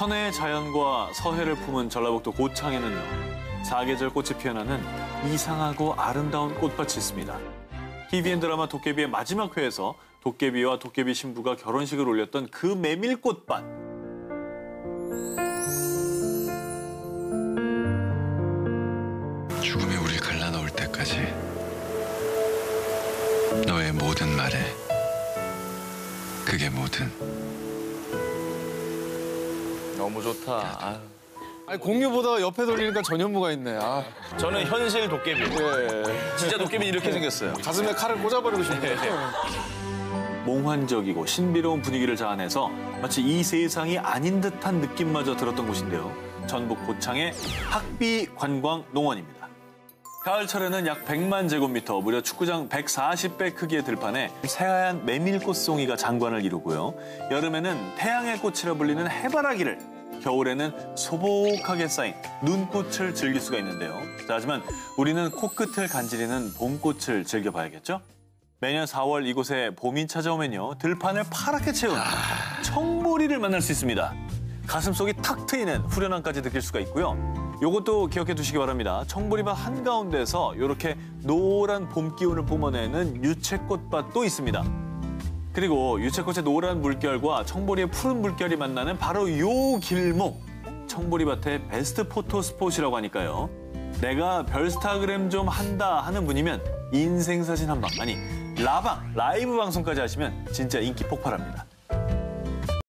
천혜의 자연과 서해를 품은 전라북도 고창에는요. 사계절 꽃이 피어나는 이상하고 아름다운 꽃밭이 있습니다. TVN 드라마 도깨비의 마지막 회에서 도깨비와 도깨비 신부가 결혼식을 올렸던 그 메밀꽃밭. 죽음이 우리 갈라놓을 때까지 너의 모든 말에 그게 모든 너무 좋다. 아유. 아니 공유보다 옆에 돌리니까 전현무가 있네. 아, 저는 현실 도깨비. 예. 진짜 도깨비 이렇게 생겼어요. 가슴에 칼을 꽂아버리고 싶네. 몽환적이고 신비로운 분위기를 자아내서 마치 이 세상이 아닌 듯한 느낌마저 들었던 곳인데요. 전북 고창의 학비 관광 농원입니다. 가을철에는 약 100만 제곱미터, 무려 축구장 140배 크기의 들판에 새하얀 메밀꽃송이가 장관을 이루고요. 여름에는 태양의 꽃이라 불리는 해바라기를, 겨울에는 소복하게 쌓인 눈꽃을 즐길 수가 있는데요. 자, 하지만 우리는 코끝을 간지리는 봄꽃을 즐겨봐야겠죠? 매년 4월 이곳에 봄이 찾아오면요. 들판을 파랗게 채운 청보리를 만날 수 있습니다. 가슴속이 탁 트이는 후련함까지 느낄 수가 있고요. 요것도 기억해 두시기 바랍니다. 청보리밭 한가운데서 이렇게 노란 봄 기운을 뿜어내는 유채꽃밭도 있습니다. 그리고 유채꽃의 노란 물결과 청보리의 푸른 물결이 만나는 바로 요 길목. 청보리밭의 베스트 포토 스폿이라고 하니까요. 내가 별스타그램 좀 한다 하는 분이면 인생 사진 한 방, 아니 라방, 라이브 방송까지 하시면 진짜 인기 폭발합니다.